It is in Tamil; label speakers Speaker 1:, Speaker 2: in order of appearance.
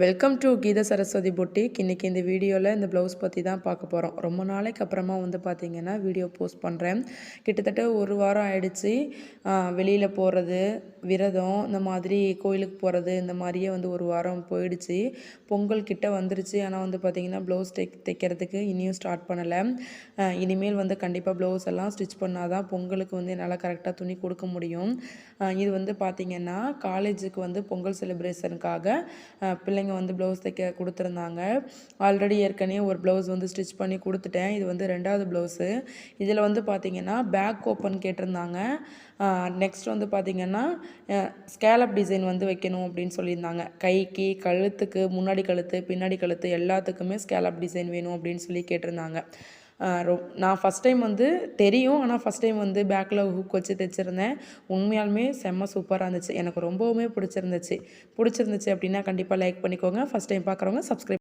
Speaker 1: Welcome to Geetha Saraswati boutique இன்றைக்கி இந்த வீடியோவில் இந்த ப்ளவுஸ் பற்றி தான் பார்க்க போகிறோம் ரொம்ப நாளைக்கு அப்புறமா வந்து பார்த்திங்கன்னா வீடியோ போஸ்ட் பண்ணுறேன் கிட்டத்தட்ட ஒரு வாரம் ஆயிடுச்சு. வெளியில் போகிறது விரதம் இந்த மாதிரி கோயிலுக்கு போகிறது இந்த மாதிரியே வந்து ஒரு வாரம் போயிடுச்சு. பொங்கல் கிட்ட வந்துருச்சு. ஆனால் வந்து பார்த்திங்கன்னா ப்ளவுஸ் தைக் தைக்கிறதுக்கு இனியும் ஸ்டார்ட் பண்ணலை. இனிமேல் வந்து கண்டிப்பாக ப்ளவுஸ் எல்லாம் ஸ்டிச் பண்ணால் தான் பொங்கலுக்கு வந்து என்னால் கரெக்டாக துணி கொடுக்க முடியும். இது வந்து பார்த்திங்கன்னா காலேஜுக்கு வந்து பொங்கல் செலிப்ரேஷனுக்காக பிள்ளை பிள்ளைங்க வந்து ப்ளவுஸ் தைக்க கொடுத்துருந்தாங்க. ஆல்ரெடி ஏற்கனவே ஒரு ப்ளவுஸ் வந்து ஸ்டிச் பண்ணி கொடுத்துட்டேன். இது வந்து ரெண்டாவது ப்ளவுஸு இதில் வந்து பார்த்திங்கன்னா பேக் ஓப்பன் கேட்டிருந்தாங்க. நெக்ஸ்ட் வந்து பார்த்திங்கன்னா ஸ்கேலப் டிசைன் வந்து வைக்கணும் அப்படின்னு சொல்லியிருந்தாங்க. கைக்கு கழுத்துக்கு முன்னாடி கழுத்து பின்னாடி கழுத்து எல்லாத்துக்குமே ஸ்கேலப் டிசைன் வேணும் அப்படின்னு சொல்லி கேட்டிருந்தாங்க. ரொ நான் ஃபஸ்ட் டைம் வந்து தெரியும். ஆனால் ஃபஸ்ட் டைம் வந்து பேக்கில் ஹூக் வச்சு தைச்சிருந்தேன். உண்மையாலுமே செம்ம சூப்பராக இருந்துச்சு. எனக்கு ரொம்பவுமே பிடிச்சிருந்துச்சு. பிடிச்சிருந்துச்சு அப்படின்னா கண்டிப்பாக லைக் பண்ணிக்கோங்க. ஃபஸ்ட் டைம் பார்க்குறவங்க சப்ஸ்கிரைப்